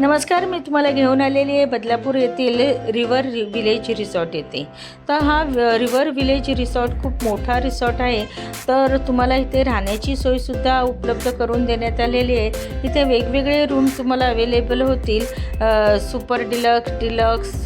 नमस्कार मी तुम्हाला घेऊन आलेली आहे बदलापूर येथील रिव्हर रि- विलेज रिसॉर्ट येथे. तर हा रिवर रिव्हर विलेज रिसॉर्ट खूप मोठा रिसॉर्ट आहे. तर तुम्हाला इथे राहण्याची सोयसुद्धा उपलब्ध करून देण्यात आलेली आहे. इथे वेगवेगळे रूम तुम्हाला अवेलेबल होतील. Super deluxe deluxe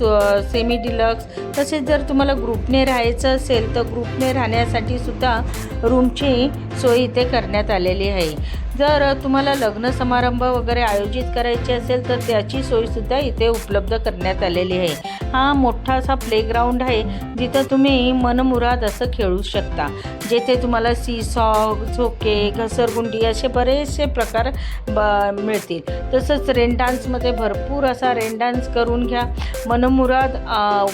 semi deluxe. तसेच जर तुम्हाला ग्रुपने राहायचं असेल तर ग्रुपने राहण्यासाठी सुद्धा रूमची सोय इथे करण्यात आलेली आहे. जर तुम्हाला लग्न समारंभ वगैरे आयोजित करायचे असेल तर त्याची सोयसुद्धा इथे उपलब्ध करण्यात आलेली आहे. हा मोठा असा प्लेग्राऊंड आहे जिथं तुम्ही मनमुराद असं खेळू शकता. जेथे तुम्हाला सी सॉग झोके घसरगुंडी असे बरेचसे प्रकार ब मिळतील. तसंच रेन डान्समध्ये भरपूर असा रेन डान्स करून घ्या. मनमुराद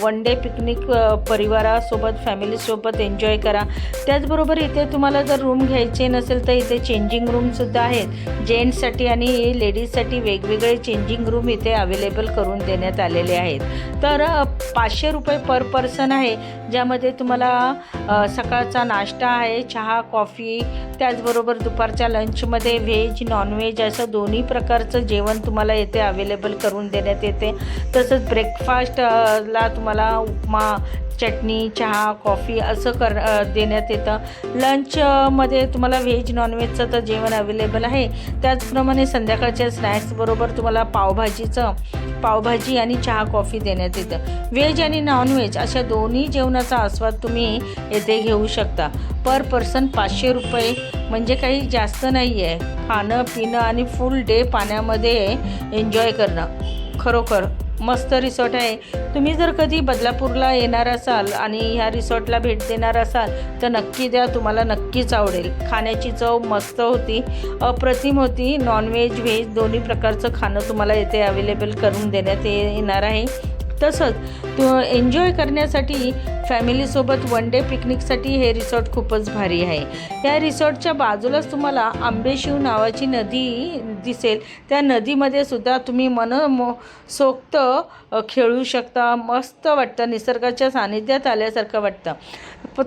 वन डे पिकनिक परिवारासोबत फॅमिलीसोबत एन्जॉय करा. त्याचबरोबर इथे तुम्हाला जर रूम घ्या घ्यायचे नसेल तर इथे चेंजिंग रूमसुद्धा आहेत. जेंट्ससाठी आणि लेडीजसाठी वेगवेगळे चेंजिंग रूम इथे अवेलेबल करून देण्यात आलेले आहेत. तर पाचशे रुपये पर पर्सन आहे ज्यामध्ये तुम्हाला सकाळचा नाश्ता आहे चहा कॉफी त्याचबरोबर दुपारच्या लंचमध्ये व्हेज नॉनव्हेज असं दोन्ही प्रकारचं जेवण तुम्हाला येथे अवेलेबल करून देण्यात येते. तसंच ब्रेकफास्टला तुम्हाला उपमा चटणी चहा कॉफी असं कर देण्यात येतं. लंचमध्ये तुम्हाला व्हेज नॉनव्हेजचं तर जेवण अवेलेबल आहे. त्याचप्रमाणे संध्याकाळच्या स्नॅक्सबरोबर तुम्हाला पावभाजीचं पावभाजी आणि चहा कॉफी देण्यात येतं. व्हेज आणि नॉनव्हेज अशा दोन्ही जेवणाचा आस्वाद तुम्ही येथे घेऊ शकता. पर पर्सन पाचशे रुपये म्हणजे काही जास्त नाही आहे खाणं पिणं आणि फुल डे पाण्यामध्ये एन्जॉय करणं. खरोखर मस्त रिसॉर्ट आहे. तुम्ही जर कधी बदलापूरला येणार असाल आणि ह्या रिसॉर्टला भेट देणार असाल तर नक्की द्या तुम्हाला नक्कीच आवडेल. खाण्याची चव मस्त होती. अप्रतिम होती. नॉनव्हेज व्हेज दोन्ही प्रकारचं खाणं तुम्हाला येथे अवेलेबल करून देण्यात ये- येणार आहे. तसंच एन्जॉय करण्यासाठी फॅमिलीसोबत वन डे पिकनिकसाठी हे रिसॉर्ट खूपच भारी आहे. या रिसॉर्टच्या बाजूलाच तुम्हाला आंबेशिव नावाची नदी दिसेल. त्या नदीमध्ये सुद्धा तुम्ही मन सोक्त खेळू शकता. मस्त वाटतं. निसर्गाच्या सानिध्यात आल्यासारखं वाटतं.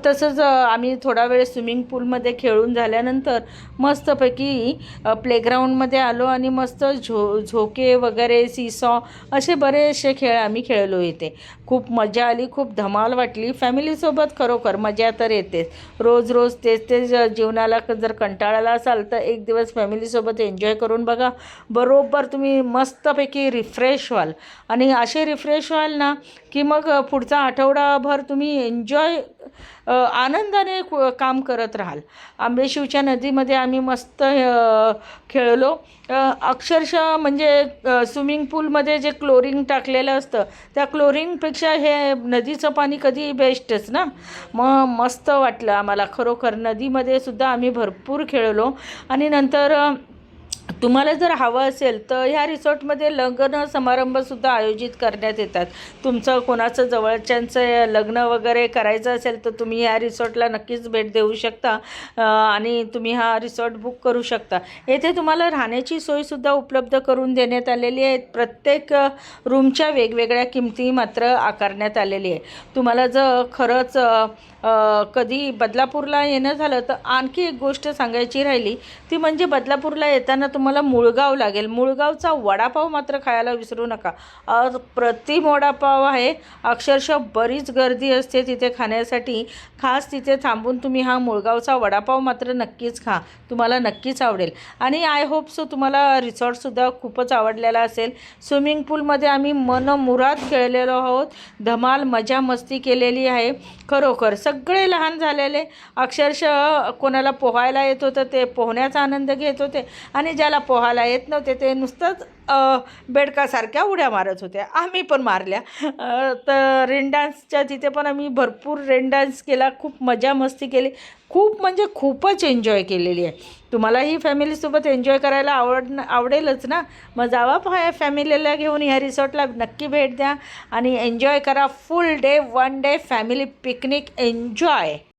तसंच आम्ही थोडा वेळ स्विमिंग पूलमध्ये खेळून झाल्यानंतर मस्तपैकी प्लेग्राऊंडमध्ये आलो आणि मस्त झो झोके वगैरे सीसॉ असे बरेचसे खेळ आम्ही खेळलो इथे. खूप मजा आली खूप धमाल वाटली. फॅमिलीसोबत खरोखर मजा तर येतेच. रोज रोज तेच तेच जीवनाला जर कंटाळाला असाल तर एक दिवस फॅमिलीसोबत एन्जॉय करून बघा. बरोबर तुम्ही मस्तपैकी रिफ्रेश व्हाल. आणि असे रिफ्रेश व्हाल ना की मग पुढचा आठवडाभर तुम्ही एन्जॉय आनंदाने काम करत राहाल. आंबेशिवच्या नदीमध्ये आम्ही मस्त खेळलो. अक्षरशः म्हणजे स्विमिंग पूलमध्ये जे क्लोरिंग टाकलेलं असतं त्या क्लोरिंगपेक्षा हे नदीचं पाणी कधी बेस्टच ना? मग मस्त वाटलं आम्हाला. खरोखर नदीमध्ये सुद्धा आम्ही भरपूर खेळलो. आणि नंतर तुम्हाला जर हवं असेल तर ह्या रिसॉर्टमध्ये लग्न समारंभसुद्धा आयोजित करण्यात येतात. तुमचं कोणाचं जवळच्यांचं लग्न वगैरे करायचं असेल तर तुम्ही ह्या रिसॉर्टला नक्कीच भेट देऊ शकता. आणि तुम्ही हा रिसॉर्ट बुक करू शकता. येथे तुम्हाला राहण्याची सोयसुद्धा उपलब्ध करून देण्यात आलेली आहे. प्रत्येक रूमच्या वेगवेगळ्या किमती मात्र आकारण्यात आलेली आहे. तुम्हाला जर खरंच कधी बदलापूरला येणं झालं तर आणखी एक गोष्ट सांगायची राहिली. ती म्हणजे बदलापूरला येताना तुम्हाला मुळगाव लागेल. मुळगावचा वडापाव मात्र खायला विसरू नका. प्रतिम वडापाव आहे. अक्षरशः बरीच गर्दी असते तिथे खाण्यासाठी. खास तिथे थांबून तुम्ही हा मुळगावचा वडापाव मात्र नक्कीच खा. तुम्हाला नक्कीच आवडेल. आणि आय होप सो तुम्हाला रिसॉर्टसुद्धा खूपच आवडलेला असेल. स्विमिंग पूलमध्ये आम्ही मनमुराद खेळलेलो आहोत. धमाल मजा मस्ती केलेली आहे. खरोखर सग सगळे लहान झालेले. अक्षरशः कोणाला पोहायला येत होतं ते पोहण्याचा आनंद घेत होते. आणि ज्याला पोहायला येत नव्हते ते नुसतंच बेडकासारख्या उड्या मारत होत्या आम्ही पण मारल्या. तर रेन डान्सच्या तिथे पण आम्ही भरपूर रेन डान्स केला खूप मजा मस्ती केली. खूप म्हणजे खूपच एन्जॉय केलेली आहे. तुम्हालाही फॅमिलीसोबत एन्जॉय करायला आवड आवडेलच ना? मग जावा फॅ फॅमिलीला घेऊन ह्या रिसॉर्टला नक्की भेट द्या. आणि एन्जॉय करा full day one day family picnic enjoy